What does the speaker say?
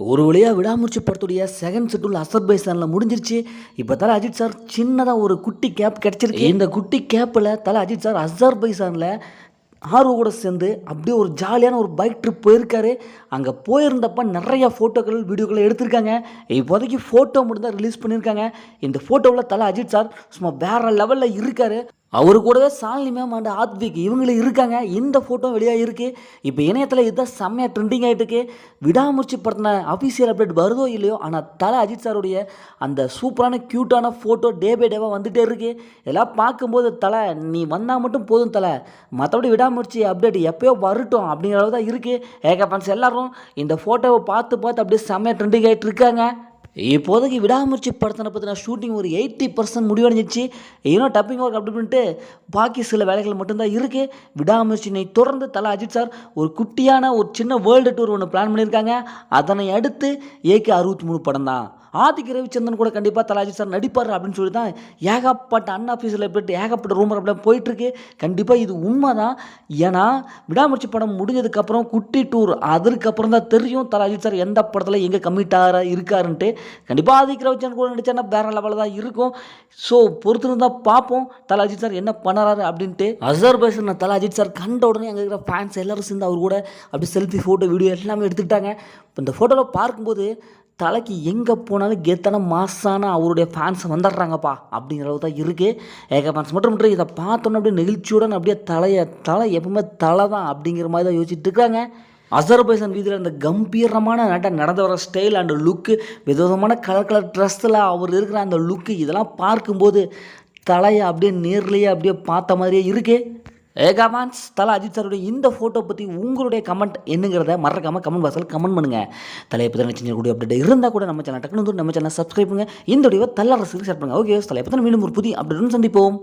ஒரு வழியாக விடாமுயற்சி படத்துடைய செகண்ட் ஷெட்யூல் அசர்பைசானில் முடிஞ்சிருச்சு. இப்போ தலை அஜித் சார் சின்னதாக ஒரு குட்டி கேப் கிடச்சிருக்கு. இந்த குட்டி கேப்பில் தலை அஜித் சார் அசர்பைசானில் ஆர்வ கூட சேர்ந்து அப்படியே ஒரு ஜாலியான ஒரு பைக் ட்ரிப் போயிருக்காரு. அங்கே போயிருந்தப்ப நிறைய ஃபோட்டோக்கள் வீடியோக்கள் எடுத்திருக்காங்க. இப்போதைக்கு ஃபோட்டோ மட்டும் தான் ரிலீஸ் பண்ணியிருக்காங்க. இந்த ஃபோட்டோவில் தலை அஜித் சார் சும்மா வேற லெவலில் இருக்காரு. அவரு கூடவே சாலினி மேம் அண்ட் ஆத்விக் இவங்களும் இருக்காங்க. இந்த ஃபோட்டோ வெளியாக இருக்குது இப்போ இணையத்தில் இதுதான் செம்மையாக ட்ரெண்டிங் ஆகிட்டு இருக்கு விடாமுயற்சி படத்தின அஃபிஷியல் அப்டேட் வருதோ இல்லையோ ஆனால் தலை அஜித் சாருடைய அந்த சூப்பரான க்யூட்டான ஃபோட்டோ டே பை டேவாக வந்துகிட்டே இருக்கு. இதெல்லாம் பார்க்கும்போது தலை நீ வந்தால் மட்டும் போதும் தலை. மற்றபடி விடாமுயற்சி அப்டேட் எப்போயோ வரட்டும் அப்படிங்கிற அளவு தான் இருக்குது ஏக எல்லோரும் இந்த ஃபோட்டோவை பார்த்து பார்த்து அப்படியே செம்மையாக ட்ரெண்டிங் ஆகிட்டு இருக்காங்க இப்போதைக்கு விடாமுயற்சி படத்தின பற்றின ஷூட்டிங் ஒரு எயிட்டி பர்சன்ட் முடிவடைஞ்சிச்சு. இன்னும் டப்பிங் ஒர்க் அப்படி பண்ணிட்டு பாக்கி சில வேலைகள் மட்டும்தான் இருக்குது விடாமுயற்சினை தொடர்ந்து தலை அஜித் சார் ஒரு குட்டியான ஒரு சின்ன வேர்ல்டு டூர் ஒன்று பிளான் பண்ணியிருக்காங்க அதனை அடுத்து ஏகே அறுபத்தி மூணு படம் தான். ஆதிக்கு ரவிச்சந்திரன் கூட கண்டிப்பாக தலாஜி சார் நடிப்பார் அப்படின்னு சொல்லி தான் ஏகப்பட்ட அண்ணா ஆஃபீஸில் போயிட்டு ஏகப்பட்ட ரூமர் அப்படிலாம் போயிட்டுருக்கு. கண்டிப்பாக இது உண்மை தான் ஏன்னா விடாமுயற்சி படம் முடிஞ்சதுக்கப்புறம் குட்டி டூர் அதற்கப்புறம் தான் தெரியும் தலாஜி அஜித் சார் எந்த படத்தில் எங்கே கம்மிட் இருக்காருன்ட்டு. கண்டிப்பாக ஆதிக்கு ரவிச்சந்திரன் கூட நடிச்சாருன்னா வேறு லெவலில் தான் இருக்கும். ஸோ பொறுத்திருந்தா பார்ப்போம் தலை அஜித் சார் என்ன பண்ணுறாரு அப்படின்ட்டு. அசர்பைசன் தலை அஜித் சார் கண்ட உடனே அங்கே இருக்கிற ஃபேன்ஸ் எல்லோரும் சேர்ந்து அவர் கூட அப்படி செல்ஃபி ஃபோட்டோ வீடியோ எல்லாமே எடுத்துக்கிட்டாங்க. இப்போ இந்த ஃபோட்டோவில் பார்க்கும்போது தலைக்கு எங்கே போனாலும் கெத்தான மாசான அவருடைய ஃபேன்ஸ் வந்துடுறாங்கப்பா அப்படிங்கிற அளவு தான் இருக்குது ஏக ஃபேன்ஸ் மட்டும் மட்டும் இதை பார்த்தோன்னே அப்படியே நெகிழ்ச்சியுடன் அப்படியே தலையை தலை எப்பவுமே தலை தான் அப்படிங்கிற மாதிரி தான் யோசிச்சுட்டு இருக்காங்க. அசர்பைசன் வீதியில் இந்த கம்பீரமான நட்டை நடந்து வர ஸ்டைல் அண்ட் லுக்கு விதவிதமான கலர் கலர் ட்ரெஸ்ஸில் அவர் இருக்கிற அந்த லுக்கு இதெல்லாம் பார்க்கும்போது தலையை அப்படியே நேர்லேயே அப்படியே பார்த்த மாதிரியே இருக்குது ஏகாமான்ஸ் தலை அஜித் சாருடைய இந்த ஃபோட்டோ பற்றி உங்களுடைய கமெண்ட் என்னங்கிறத மறக்காமல் கமெண்ட் பாக்ஸில் கமெண்ட் பண்ணுங்கள் தலையை பற்றி சின்ன கூடிய அப்டேட் இருந்தால் கூட நம்ம சேனல் டக்குனு நம்ம சேனல் சப்ஸ்கிரைப் பண்ணுங்கள் இந்த வீடியோ தலை அரசுக்கு ஷேர் பண்ணுங்கள் ஓகே தலையை பற்றி மீண்டும் ஒரு புதிய அப்டேட்னு சந்திப்போம்.